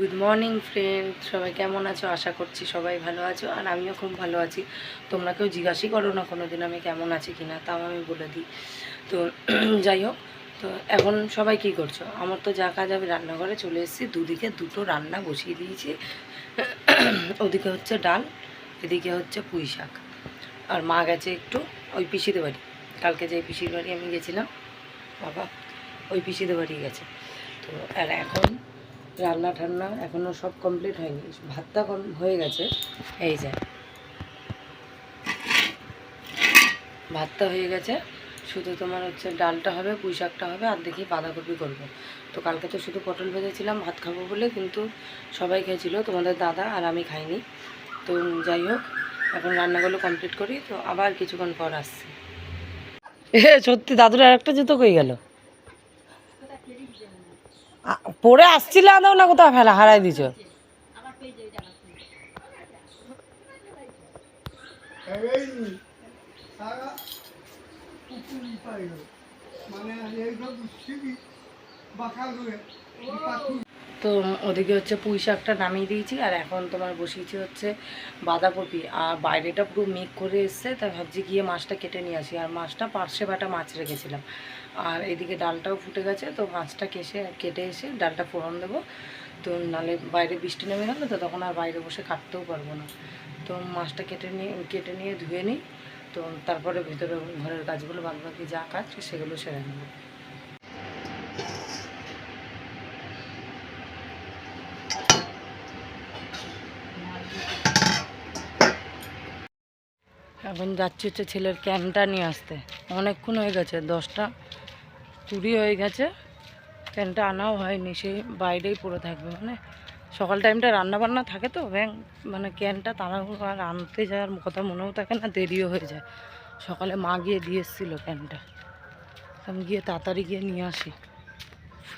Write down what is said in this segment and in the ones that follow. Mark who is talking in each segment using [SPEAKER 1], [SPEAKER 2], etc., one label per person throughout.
[SPEAKER 1] Good morning friend সবাই কেমন আছো? আশা করছি সবাই ভালো আছো, আর আমিও খুব ভালো আছি। তোমরা কেউ জিজ্ঞাসই করো না কোনো দিন আমি কেমন আছি কি না তাও আমি বলে দিই। তো, যাই হোক, তো এখন সবাই কি করছ? আমার তো যা কাজ আমি রান্নাঘরে চলে এসেছি, দুদিকে দুটো রান্না বসিয়ে দিয়েছি। ওদিকে হচ্ছে ডাল, এদিকে হচ্ছে পুঁই শাক। আর মা গেছে একটু ওই পিসিদের বাড়ি। কালকে যে পিসির বাড়ি আমি গেছিলাম, বাবা, ওই পিসিদের বাড়ি গেছে। তো, আর এখন রান্না ঠান্না এখনও সব কমপ্লিট হয়নি। ভাতটা কম হয়ে গেছে। এই যে। ভাতটা হয়ে গেছে। শুধু তোমার হচ্ছে ডালটা হবে, পুঁই শাকটা হবে, আর দেখি বাঁধাকপি করব। তো কালকে তো শুধু পটল ভেজেছিলাম, ভাত খাব বলে, কিন্তু সবাই খেয়েছিল, তোমাদের দাদা আর আমি খাইনি। তো যাই হোক, এখন রান্নাগুলো কমপ্লিট করি, তো আবার কিছুক্ষণ পর আসছি। সত্যি, দাদুর আর একটা জুতো কই গেল? পরে আসছিল আদাও না কোথাও ফেলা? হারাই দিছ। তো ওদিকে হচ্ছে পুঁই শাকটা নামিয়ে দিয়েছি, আর এখন তোমার বসিয়েছি হচ্ছে বাঁধাকপি। আর বাইরেটা পুরো মেঘ করে এসছে তাই ভাবছি গিয়ে মাছটা কেটে নিয়ে আসি। আর মাছটা পার্শে বাটা মাছ রেখেছিলাম। আর এদিকে ডালটাও ফুটে গেছে, তো মাছটা কেসে, কেটে এসে ডালটা ফোড়ন দেবো। তো নালে বাইরে বৃষ্টি নেমে গেলো তো তখন আর বাইরে বসে কাটতেও পারব না। তো মাছটা কেটে নিয়ে কেটে নিয়ে ধুয়ে নিই। তো তারপরে ভিতরে ঘরের কাজগুলো বাদ বাকি যা কাজ সেগুলো সেরে নেব। এখন যাচ্ছি হচ্ছে ছেলের ক্যানটা নিয়ে আসতে। অনেকক্ষণ হয়ে গেছে, দশটা কুড়ি হয়ে গেছে। ক্যানটা আনাও হয়নি সেই বাইরেই পড়ে থাকবে। মানে সকাল টাইমটা রান্না বান্না থাকে তো, ব্যাং মানে ক্যানটা তাড়াহুড়ো আর আনতে যাওয়ার কথা মনেও থাকে না, দেরিও হয়ে যায়। সকালে মা গিয়ে দিয়ে এসেছিল ক্যানটা। আমি গিয়ে তাড়াতাড়ি গিয়ে নিয়ে আসি।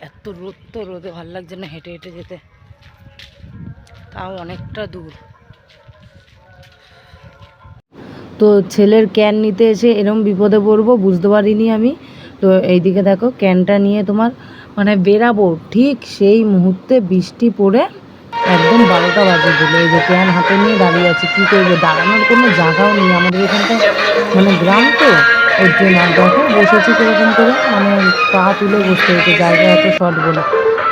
[SPEAKER 1] এত রোদ তো, রোদে ভালো লাগছে না হেঁটে হেঁটে যেতে। তাও অনেকটা দূর। তো ছেলের ক্যান নিতে এসে এরম বিপদে পড়ব, বুঝতে পারিনি আমি। তো এইদিকে দেখো ক্যানটা নিয়ে তোমার মানে বেরাবো। ঠিক সেই মুহূর্তে বৃষ্টি পড়ে একদম বারোটা বাজে দিল। এই যে ক্যান হাতে নিয়ে দাঁড়িয়ে আছে। কী করব? দাঁড়ানোর কোনো জায়গাও নেই। আমাদের এখানটা মানে গ্রাম তো, ওর জন্য দেখো, বসেছি কীরকম করে। মানে পা তুলে বসতে হয়েছে জায়গা এত শর্ট বলে।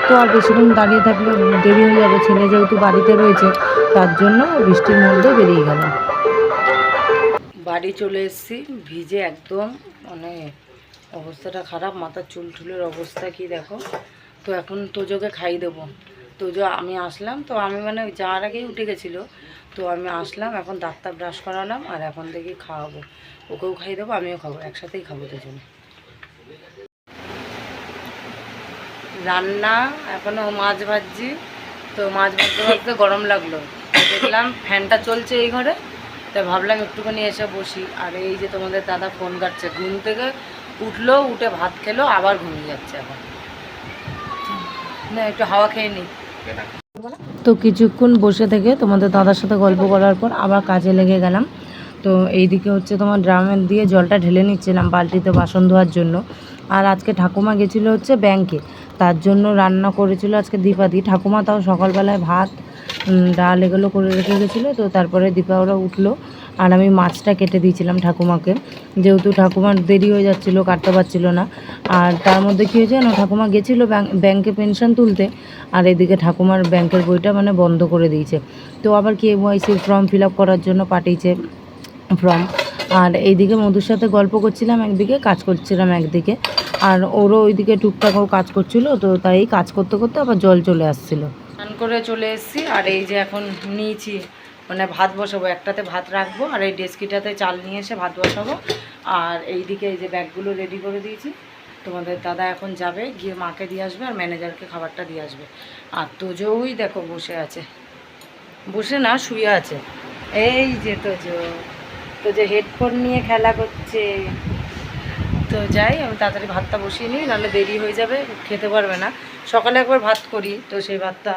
[SPEAKER 1] তো আর বেশিক্ষণ দাঁড়িয়ে থাকলে দেরি হয়ে যাবে। ছেলে যেহেতু বাড়িতে রয়েছে, তার জন্য বৃষ্টির মধ্যে বেরিয়ে গেলাম। বাড়ি চলে এসেছি। ভিজে একদম মানে অবস্থাটা খারাপ, মাথার চুল টুলের অবস্থা কি দেখো। তো এখন তোজোকে খাই দেবো। তোজো, আমি আসলাম, তো আমি মানে যাওয়ার আগেই উঠে গেছিল। তো আমি আসলাম, এখন দাঁতটা ব্রাশ করালাম, আর এখন থেকে খাওয়াবো। ওকেও খাই দেবো, আমিও খাব, একসাথেই খাব দুজনে। রান্না এখনও মাছ ভাজছি। তো মাছ ভাজতে ভাজতে গরম লাগল। দেখলাম ফ্যানটা চলছে এই ঘরে। তাই ভাবলাম একটুখানি এসে বসি। আর এই যে তোমাদের দাদা ফোন কাটছে, ঘুম থেকে উঠল, উঠে ভাত খেলো, আবার ঘুমিয়ে যাচ্ছে এখন। না, একটু হাওয়া খেয়ে নিই তো কিছুক্ষণ বসে থেকে তোমাদের দাদার সাথে গল্প করার পর আবার কাজে লেগে গেলাম। তো এইদিকে হচ্ছে তোমার ড্রামের দিয়ে জলটা ঢেলে নিচ্ছিলাম বালতিতে বাসন ধোয়ার জন্য। আর আজকে ঠাকুমা গেছিল হচ্ছে ব্যাংকে। তার জন্য রান্না করেছিল আজকে দীপাদি। ঠাকুমা তাও সকালবেলায় ভাত ডাল এগুলো করে রেখে গেছিল, তো তারপরে দীপা ওরা উঠল আর আমি মাছটা কেটে দিয়েছিলাম ঠাকুমাকে। যেহেতু ঠাকুমার দেরি হয়ে যাচ্ছিল, কাটতে পারছিল না। আর তার মধ্যে কী হয়েছে না ঠাকুমা গেছিল ব্যাংক পেনশন তুলতে আর এদিকে ঠাকুমার ব্যাংকের বইটা মানে বন্ধ করে দিয়েছে। তো আবার কে ওয়াইসি ফর্ম ফিল করার জন্য পাঠিয়েছে ফর্ম। আর এইদিকে মধুর সাথে গল্প করছিলাম একদিকে, কাজ করছিলাম একদিকে। আর ওরও ওইদিকে টুকটাক কাজ করছিল, তো তাই কাজ করতে করতে আবার জল চলে আসছিল। স্নান করে চলে এসেছি, আর এই যে এখন নিয়েছি মানে ভাত বসাবো, একটাতে ভাত রাখব, আর এই ডেস্কিটাতে চাল নিয়ে এসে ভাত বসাবো। আর এইদিকে এই যে ব্যাগগুলো রেডি করে দিয়েছি। তোমাদের দাদা এখন যাবে, গিয়ে মাকে দিয়ে আসবে, আর ম্যানেজারকে খাবারটা দিয়ে আসবে। আর তোজোই দেখো বসে আছে। বসে না, শুয়ে আছে। এই যে তোজো তো যে হেডফোন নিয়ে খেলা করছে। তো যাই, আমি তাড়াতাড়ি ভাতটা বসিয়ে নিই, নাহলে দেরি হয়ে যাবে, খেতে পারবে না। সকালে একবার ভাত করি, তো সেই ভাতটা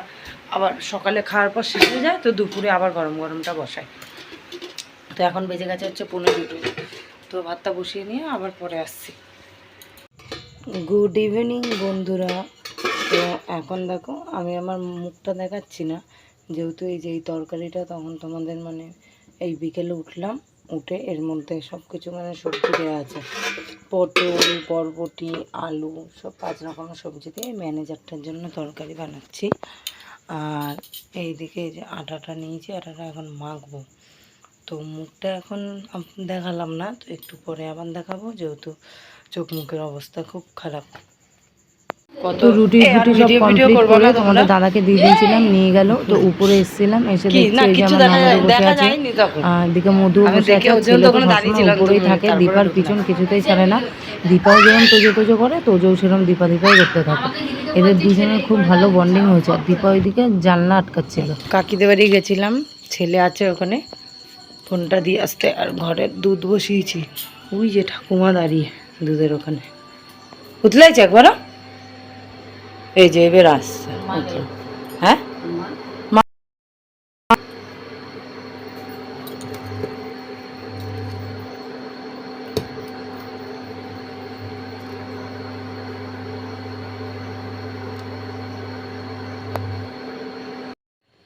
[SPEAKER 1] আবার সকালে খাওয়ার পর শেষ হয়ে যায়, তো দুপুরে আবার গরম গরমটা বসাই। তো এখন বেজে গেছে হচ্ছে পনেরো দুটো। তো ভাতটা বসিয়ে নিয়ে আবার পরে আসছি। গুড ইভিনিং বন্ধুরা। তো এখন দেখো, আমি আমার মুখটা দেখাচ্ছি না। যেহেতু এই যে এই তরকারিটা, তখন তোমাদের মানে এই বিকেলে উঠলাম। উঠে এর মধ্যে সব কিছু মানে সবজি দেওয়া আছে। পটল, বরবটি, আলু, সব পাঁচ রকমের সবজি দিয়ে ম্যানেজারটার জন্য তরকারি বানাচ্ছি। আর এইদিকে এই যে আটাটা নিয়েছি, আটাটা এখন মাখবো। তো মুখটা এখন দেখালাম না, তো একটু পরে আবার দেখাবো, যেহেতু চোখ মুখের অবস্থা খুব খারাপ।
[SPEAKER 2] রুটি ফুটি সব কমপ্লিট করে তোমাদের দাদাকে দিয়ে দিয়েছিলাম নিয়ে গেল তো উপরে এসেছিলাম এসে দেখছি যে আমার ননদ বসে আছে। এদিকে মধু
[SPEAKER 1] আমি
[SPEAKER 2] বসে
[SPEAKER 1] দেখে
[SPEAKER 2] আছে ছেলে তো
[SPEAKER 1] তখন
[SPEAKER 2] সবসময়
[SPEAKER 1] দাঁড়িয়েছিলাম
[SPEAKER 2] উপরেই থাকে দীপার পিছন কিছুতেই ছাড়ে না। দীপাও যেরকম তোজো তোজো করে তোজোও সেরকম দীপা দীপাই করতে থাকে। এদের দুজনের খুব ভালো বন্ডিং হয়েছে আর দীপা ওইদিকে জানলা আটকাচ্ছিল।
[SPEAKER 1] কাকিদের বাড়ি গেছিলাম ছেলে আছে ওখানে ফোনটা দিয়ে আসতে আর ঘরে দুধ বসিয়েছি। ওই যে ঠাকুমা দাঁড়িয়ে দুধের ওখানে। উতলাইছে একবার এই যে এবার আসছে। হ্যাঁ?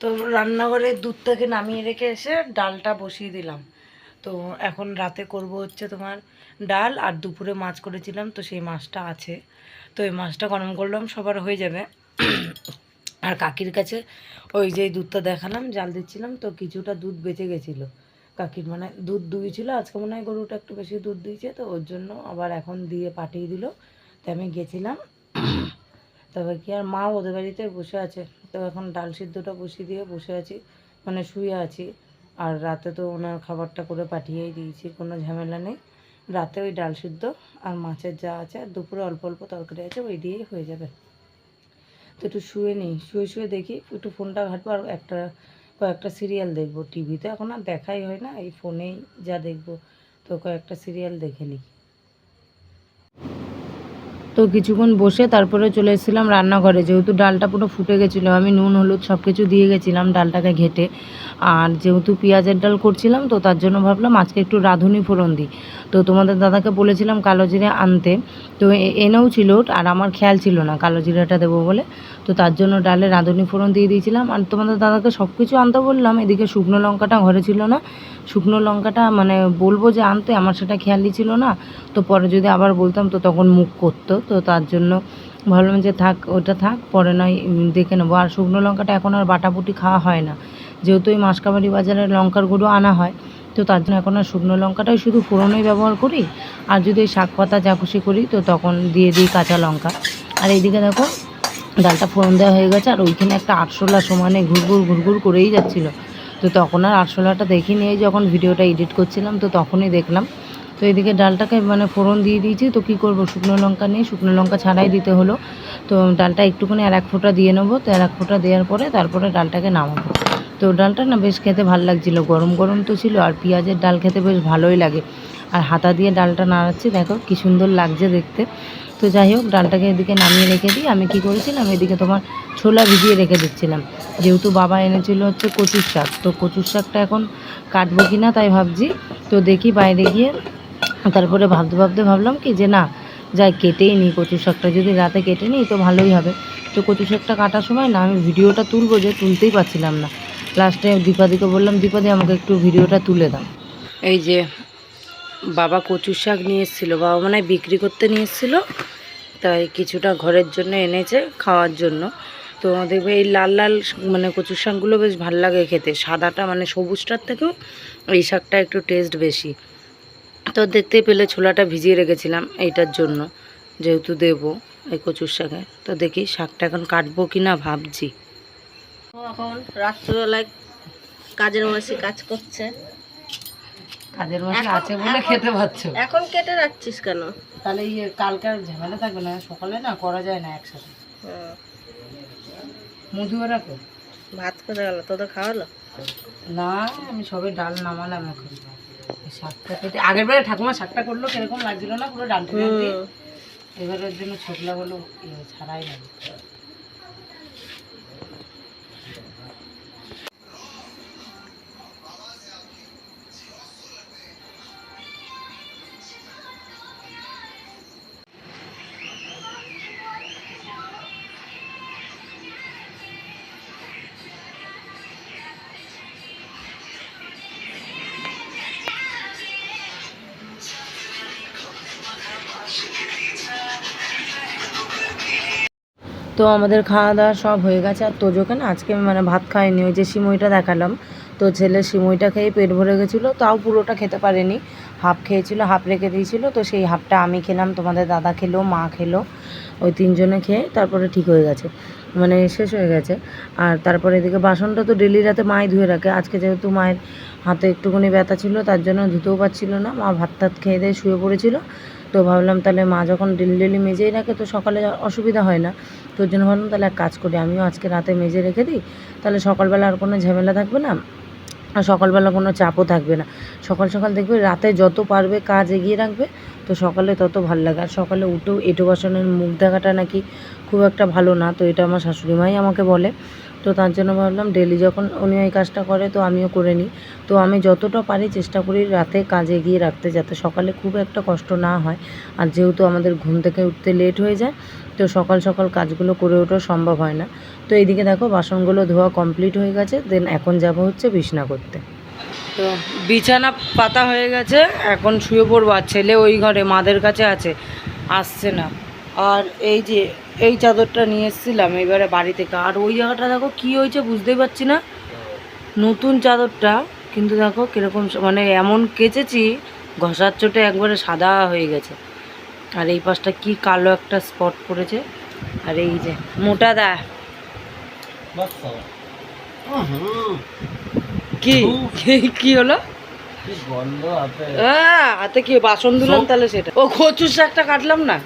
[SPEAKER 1] তো রান্নাঘরে দুধটাকে নামিয়ে রেখে এসে ডালটা বসিয়ে দিলাম। তো এখন রাতে করব হচ্ছে তোমার ডাল আর দুপুরে মাছ করেছিলাম, তো সেই মাছটা আছে। তো এই মাছটা গরম করলাম, সবার হয়ে যাবে। আর কাকির কাছে ওই যে দুধটা দেখালাম, জাল দিচ্ছিলাম, তো কিছুটা দুধ বেঁচে গেছিল। কাকির মানে দুধ দুইছিল আজকে মনে হয় গরুটা একটু বেশি দুধ দিয়েছে, তো ওর জন্য আবার এখন দিয়ে পাঠিয়ে দিল। তো আমি গেছিলাম। তবে কি আর মা ওদের বাড়িতে বসে আছে, তো এখন ডাল সিদ্ধটা বসিয়ে দিয়ে বসে আছি মানে শুয়ে আছি। আর রাতে তো ওনার খাবারটা করে পাঠিয়েই দিয়েছি, কোনো ঝামেলা নেই। রাতে ওই ডাল সিদ্ধ আর মাছের যা আছে, আর দুপুরে অল্প অল্প তরকারি আছে, ওই দিয়েই হয়ে যাবে। তো একটু শুয়ে নিই, শুয়ে শুয়ে দেখি, একটু ফোনটা ঘাটবো আর একটা, কয়েকটা সিরিয়াল দেখব। টিভিতে এখন আর দেখাই হয় না, এই ফোনেই যা দেখব, তো কয়েকটা সিরিয়াল দেখে নিই।
[SPEAKER 2] তো কিছুক্ষণ বসে তারপরে চলে এসেছিলাম রান্নাঘরে। যেহেতু ডালটা পুরো ফুটে গেছিল, আমি নুন, হলুদ সব কিছু দিয়ে গেছিলাম ডালটাকে ঘেটে। আর যেহেতু পেঁয়াজের ডাল করছিলাম, তো তার জন্য ভাবলাম আজকে একটু রাঁধুনি ফোড়ন দিই। তো তোমাদের দাদাকে বলেছিলাম কালো জিরে আনতে। তো এনেও ছিল, আর আমার খেয়াল ছিল না কালো জিরাটা দেবো বলে। তো তার জন্য ডালে রাঁধুনি ফোড়ন দিয়ে দিয়েছিলাম। আর তোমাদের দাদাকে সব কিছু আনতে বললাম, এদিকে শুকনো লঙ্কাটা ঘরে ছিল না। শুকনো লঙ্কাটা মানে বলব যে আনতে, আমার সেটা খেয়ালই ছিল না। তো পরে যদি আবার বলতাম, তো তখন মুখ করতো। তো তার জন্য ভাবলাম যে থাক, ওটা থাক, পরে নয় দেখে নেব। আর শুকনো লঙ্কাটা এখন আর বাটাবুটি খাওয়া হয় না। যেহেতু ওই মাসকাবাড়ি বাজারে লঙ্কার গুঁড়ো আনা হয়, তো তার জন্য এখন আর শুকনো লঙ্কাটাই শুধু ফোড়নই ব্যবহার করি। আর যদি শাক পাতা যা খুশি করি, তো তখন দিয়ে দিই কাঁচা লঙ্কা। আর এইদিকে দেখো ডালটা ফোড়ন দেওয়া হয়ে গেছে, আর ওইখানে একটা আটশোলা সমানে ঘুরঘুর ঘুরঘুর করেই যাচ্ছিল। তো তখন আর আটশোলাটা দেখিনি, এই যখন ভিডিওটা এডিট করছিলাম, তো তখনই দেখলাম। তো এদিকে ডালটাকে মানে ফোড়ন দিয়ে দিয়েছি, তো কি করব, শুকনো লঙ্কা নিয়ে শুকনো লঙ্কা ছাড়াই দিতে হলো। তো ডালটা একটুখানি আর এক ফোঁটা দিয়ে নেব, তো আর এক ফোঁটা দেওয়ার পরে তারপরে ডালটাকে নামাবো। তো ডালটা না বেশ খেতে ভালো লাগছিল, গরম গরম তো ছিল, আর পেঁয়াজের ডাল খেতে বেশ ভালোই লাগে। আর হাতা দিয়ে ডালটা নাড়াচ্ছি, দেখো কি সুন্দর লাগছে দেখতে। তো যাই হোক, ডালটাকে এদিকে নামিয়ে রেখে দিই। আমি কি করেছিলাম, এদিকে তোমার ছোলা ভিজিয়ে রেখে দিচ্ছিলাম। যেহেতু বাবা এনেছিল হচ্ছে কচুর শাক, তো কচুর শাকটা এখন কাটবো কি না তাই ভাবছি। তো দেখি বাইরে গিয়ে, তারপরে ভাবতে ভাবতে ভাবলাম কি যে না, যাই কেটেই নিই কচু শাকটা। যদি রাতে কেটে নিই তো ভালোই হবে। তো কচু শাকটা কাটার সময় না, আমি ভিডিওটা তুলবো যে তুলতেই পারছিলাম না। লাস্টে দীপাদিকে বললাম, দীপাদি আমাকে একটু ভিডিওটা তুলে দাও।
[SPEAKER 1] এই যে বাবা কচুর শাক নিয়ে এসেছিল, বাবা মানে বিক্রি করতে নিয়ে এসেছিল, তাই কিছুটা ঘরের জন্য এনেছে খাওয়ার জন্য। তো দেখবে এই লাল লাল মানে কচুর শাকগুলো বেশ ভালো লাগে খেতে, সাদাটা মানে সবুজটার থেকেও এই শাকটা একটু টেস্ট বেশি। তো দেখতে পেলে ছোলাটা ভিজিয়ে রেখেছিলাম এইটার জন্য, যেহেতু দেবো এই কচুর শাকে। তো দেখি শাকটা এখন কাটবো কি না ভাবছি
[SPEAKER 3] এখন রাত্রিবেলায় কাজের মাসি কাজ করছে।
[SPEAKER 1] কাজের মাসে আছে বলে খেতে পাচ্ছ।
[SPEAKER 3] এখন কেটে রাখছিস কেন?
[SPEAKER 1] তাহলে ইয়ে কালকে আর ঝামেলা থাকবে না সকালে না করা যায় না একসাথে। মধু রাখো
[SPEAKER 3] ভাত করে গেল তোদের খাওয়ালো?
[SPEAKER 1] না আমি সবে ডাল নামালাম এখন। শাকটা কেটে আগের বারে ঠাকুমা শাকটা করল কীরকম লাগছিল না পুরো ডাল
[SPEAKER 3] হুম,
[SPEAKER 1] জন্য ছোটলা হলো ইয়ে ছাড়াই না তো আমাদের খাওয়া দাওয়া সব হয়ে গেছে। আর তোজোকে না আজকে আমি মানে ভাত খাইনি, ওই যে সিমইটা দেখালাম। তো ছেলে সিমইটা খেয়ে পেট ভরে গেছিল, তাও পুরোটা খেতে পারেনি। হাফ খেয়েছিল, হাফ রেখে দিয়েছিল, তো সেই হাফটা আমি খেলাম, তোমাদের দাদা খেলো, মা খেলো, ওই তিনজনে খেয়ে তারপরে ঠিক হয়ে গেছে। মানে শেষ হয়ে গেছে। আর তারপরে এদিকে বাসনটা তো ডেলি রাতে মায় ধুয়ে রাখে। আজকে যেহেতু মায়ের হাতে একটুখানি ব্যথা ছিল, তার জন্য ধুতেও পারছিল না। মা ভাত খেয়ে দিয়ে শুয়ে পড়েছিলো। তো ভাবলাম তাহলে মা যখন ডেলি ডেলি মেজেই রাখে তো সকালে অসুবিধা হয় না। তোর জন্য ভাবলাম তাহলে এক কাজ করি, আমিও আজকে রাতে মেজে রেখে দিই। তাহলে সকালবেলা আর কোনো ঝামেলা থাকবে না? আর সকালবেলা কোনো চাপও থাকবে না। সকাল সকাল দেখবে রাতে যত পারবে কাজ এগিয়ে রাখবে, তো সকালে তত ভালো লাগে। আর সকালে উঠেও এটো বাসনের মুখ দেখাটা নাকি খুব একটা ভালো না, তো এটা আমার শাশুড়ি মাই আমাকে বলে। তো তার জন্য ভাবলাম ডেলি যখন উনি এই কাজটা করে, তো আমিও করে নিই। তো আমি যতটা পারি চেষ্টা করি রাতে কাজে গিয়ে রাখতে যাতে সকালে খুব একটা কষ্ট না হয়। আর যেহেতু আমাদের ঘুম থেকে উঠতে লেট হয়ে যায়, তো সকাল সকাল কাজগুলো করে ওঠা সম্ভব হয় না। তো এইদিকে দেখো বাসনগুলো ধোয়া কমপ্লিট হয়ে গেছে দেন এখন যাব হচ্ছে বিছনা করতে।
[SPEAKER 4] তো বিছানা পাতা হয়ে গেছে, এখন শুয়ে পড়ব। আর ছেলে ওই ঘরে, মাদের কাছে আছে, আসছে না। আর এই যে এই চাদরটা নিয়ে এসেছিলাম এবারে বাড়ি থেকে। আর ওই জায়গাটা দেখো কি হয়েছে বুঝতেই পারছি না। নতুন চাদরটা কিন্তু দেখো কীরকম মানে এমন কেচেছি ঘষার চোটে একবারে সাদা হয়ে গেছে। আর এই পাশটা কি কালো একটা স্পট পড়েছে। আর এই যে মোটা দা। কি? হলো? হাতে। কি বাসন দিলাম তাহলে সেটা? ও কচুর শাকটা কাটলাম না?